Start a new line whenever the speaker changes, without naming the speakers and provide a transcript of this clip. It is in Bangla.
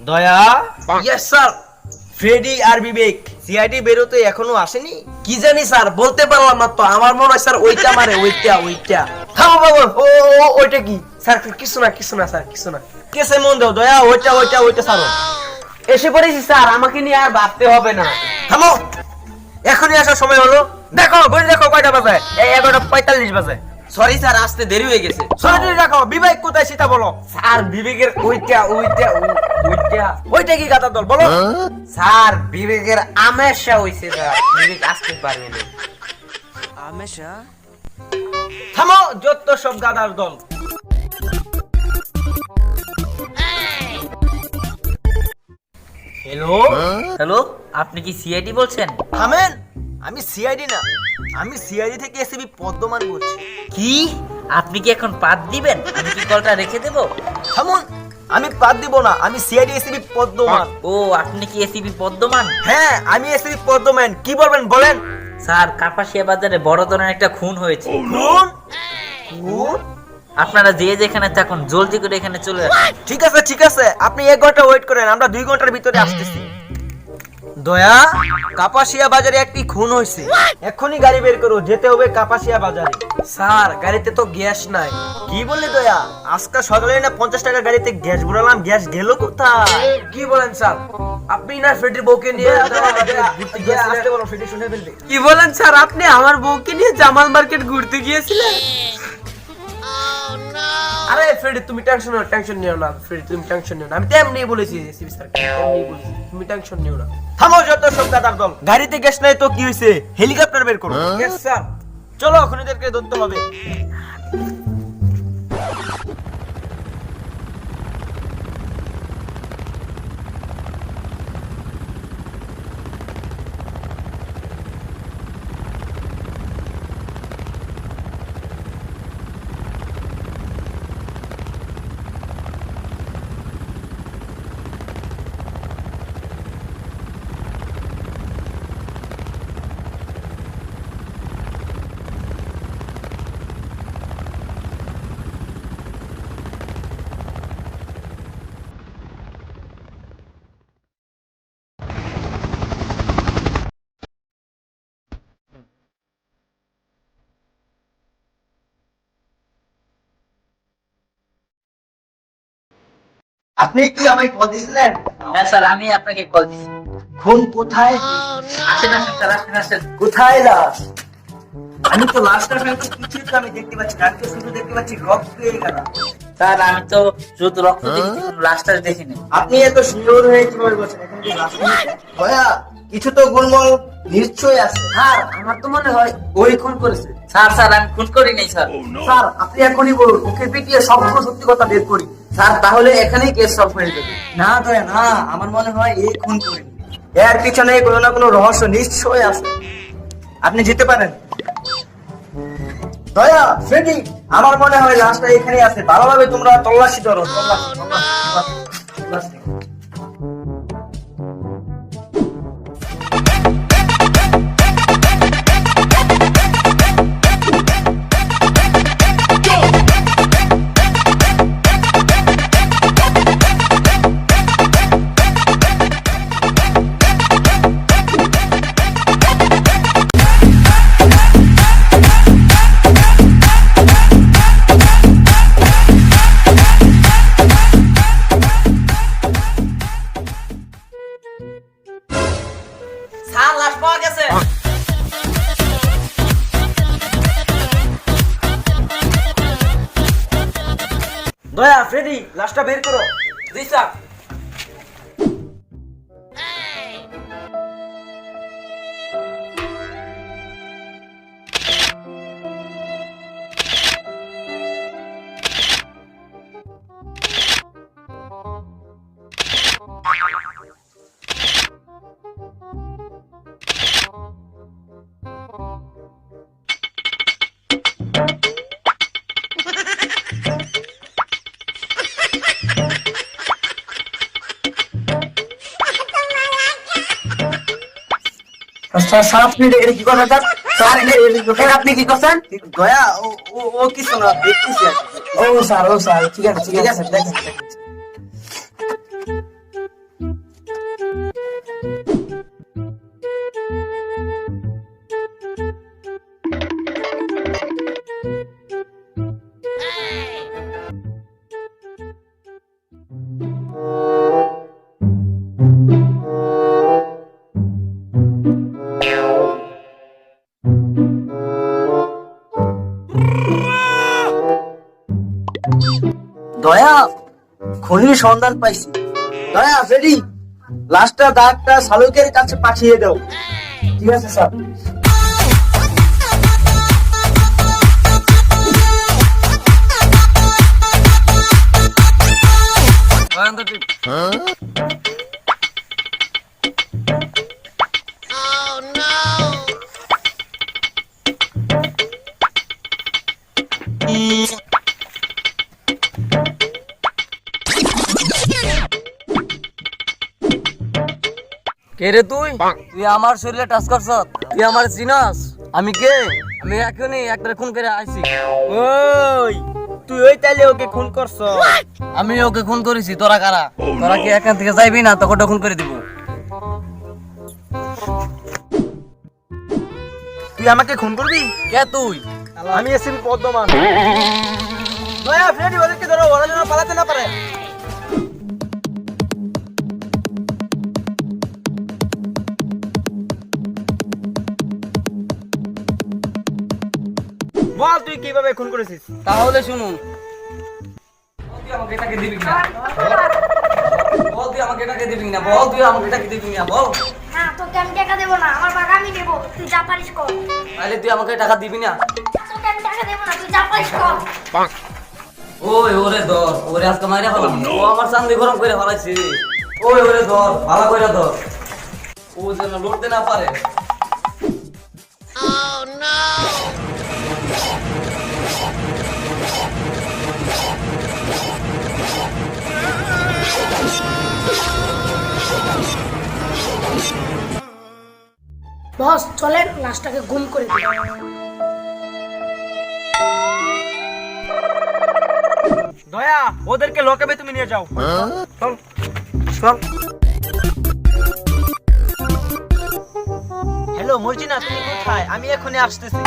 দয়া?
ইয়েস স্যার
ফ্রেডি আর বিবেক সিআইডি বেরোতে এখনও আসেনি?
কি জানি স্যার বলতে পারলাম না তো। আমার মনে হয় স্যার ওইটা মারে ওইটা ওইটা।
থামো বাবু। ও ওইটা কি?
স্যার কিছু না কিছু না স্যার কিছু না।
কেসে মন দাও দয়া। ওইটা ওইটা ওইটা ছাড়ো।
এসে পড়েছি স্যার আমাকে নিয়ে আর ভাবতে হবে না।
থামো। এখনই আসার সময় হলো। দেখো ঘড়ি দেখো কয়টা বাজে? এই এগারোটা পঁয়তাল্লিশ বাজে।
সরি স্যার আসতে দেরি হয়ে গেছে।
সরাসরি দেখো বিবেক কোথায় সেটা বলো।
স্যার বিবেকের ওইটা ওইটা ওইটা
ওইটা কি দল? বলো।
স্যার বিবেকের আমেশা হইছে স্যার বিবেক আসতে পারবে না
থামো যত সব গাদার দল। হ্যালো
হ্যালো আপনি কি সিআইডি বলছেন?
থামেন। আমি সিআইডি না। আমি সিআইডি থেকে এসবি পদ্মমান বলছি
কি? আপনি কি এখন পাত দিবেন? আমি কি কলটা রেখে দেব?
থামুন। আমি বাদ দিব না আমি সিআইডি এসিবি পদ্মমান।
ও আপনি কি এসিবি পদ্মমান?
হ্যাঁ আমি এসিবি পদ্মমান কি বলবেন বলেন?
স্যার কাপাসিয়া বাজারে বড় ধরনের একটা খুন হয়েছে।
খুন? খুন?
আপনারা যে যেখানে থাকুন জলদি করে এখানে চলে আসুন।
ঠিক আছে ঠিক আছে আপনি এক ঘণ্টা ওয়েট করেন আমরা দুই ঘণ্টার ভিতরে আসতেছি। দয়া কাপাসিয়া বাজারে একটি খুন হয়েছে এক্ষুনি গাড়ি বের করো যেতে হবে কাপাসিয়া বাজারে।
স্যার গাড়িতে তো গ্যাস নাই।
কি বললি দয়া? আজকে সকালে না পঞ্চাশ টাকা গাড়িতে গ্যাস ভরালাম গ্যাস গেল কোথায়?
কি বলেন স্যার? আপনি না ফেডির বউকে নিয়ে
আসতে বলো সেটি শুনে ফেলবে।
কি বলেন স্যার আপনি আমার বউকে নিয়ে জামাল মার্কেট ঘুরতে গিয়েছিলেন? আরে ফ্রেডি তুমি টেনশন নিও টেনশন নিও না ফ্রেডি তুমি টেনশন নিও না। আমি তেমনি বলেছি সিবি স্যার তেমনি বলেছি। তুমি টেনশন নিও না।
থামো যত সব দাদার দল। গাড়িতে গ্যাস নাই তো কি হইছে? হেলিকপ্টার বের করো।
গ্যাস স্যার
চলো খুনিদেরকে ধরতে হবে। আপনি কি আমায় কল দিয়েছিলেন?
হ্যাঁ স্যার আমি আপনাকে কল দিচ্ছি
খুন কোথায়?
আসেন আসেন স্যার আসেন আসেন।
কোথায় লাশ? আমি তো লাশটা ফেলতে কিছুই তো আমি দেখতে পাচ্ছি না আমি তো শুধু দেখতে পাচ্ছি রক্ত পেয়ে গেল
স্যার আমি তো শুধু রক্ত দেখেছি কোনো লাশটাস দেখিনি।
আপনি এত সুন্দর হয়ে কীভাবে বলছেন? এখন কি লাশ? দয়া কিছু তো গোলমল নিশ্চয়ই আছে।
হ্যাঁ আমার তো মনে হয় ওই খুন করেছে।
স্যার স্যার আমি খুন করি নাই স্যার।
স্যার আপনি এখনই বলুন ওকে পিটিয়ে সত্যি কথা বের করি। স্যার তাহলে এখানেই কেস সলভ হয়ে যাবে।
না দয়া না আমার মনে হয় এই খুন করেনি এর পিছনে কোনো না কোনো রহস্য নিশ্চয়ই আছে। আপনি যেতে পারেন। দয়া ফ্রেডি আমার মনে হয় লাশটা এখানে আছে। ভালোভাবে তোমরা তল্লাশি করো তল্লাশি, তল্লাশি, তল্লাশি। দয়া ফ্রেডি লাস্টটা বের করো।
জি স্যার
আপনি এটা কি কথা স্যার? স্যার আপনি কি করছেন? দয়া ও কিছু না দেখতেছি ও স্যার ও স্যার ঠিক আছে ঠিক আছে। দয়া, খনির সন্ধান পাইছি। দয়া ফেরি লাস্টটা দাগটা শালুকের কাছে পাঠিয়ে দাও। ঠিক আছে স্যার
কে রে তুই? তুই আমার শরীরে টাচ করছ? তুই আমার চিনস? আমি কে? আমি এখনই একটা খুন করে আইছি।
ওই তুই ওই তাইলে ওকে খুন করছ?
আমি ওকে খুন করেছি তোরা কারা? তোরা কি এখান থেকে যাইবি না? তোকে খুন করে দিব।
তুই আমাকে খুন করবি?
কে তুই?
আমি এসএম পদ্মমান। দয়া ফ্রেডি ওদেরকে ধরো ওরা যেন পালাতে না পারে। বল তুই কীভাবে খুন করেছিস?
তাহলে শুনুন। আমাকে এটাকে দিবি না বল তুই আমাকে এটাকে দিবি না বল তুই আমাকে এটাকে দিবি না বল।
না তোকে আমি টাকা দেবো না আমার বাবা আমি দেবো। তুই যা পারিস কর।
তাহলে তুই আমাকে টাকা দিবি না?
তোকে আমি টাকা দেবো না তুই যা পারিস কর।
ওই ওরে ধর ওরে আজকে মাইরা ফেলাম। ও আমার চান্দি গরম করে ফেলাইছে। ওই ওরে ধর ভালো করে ধর ও যেন লড়তে না পারে।
বস চলেন লাশটাকে গুম করে দিই।
দয়া ওদেরকে লকাবে তুমি নিয়ে যাও। চল চল। হ্যালো মর্জিনা তুমি কোথায়? আমি এখনই আসতেছি।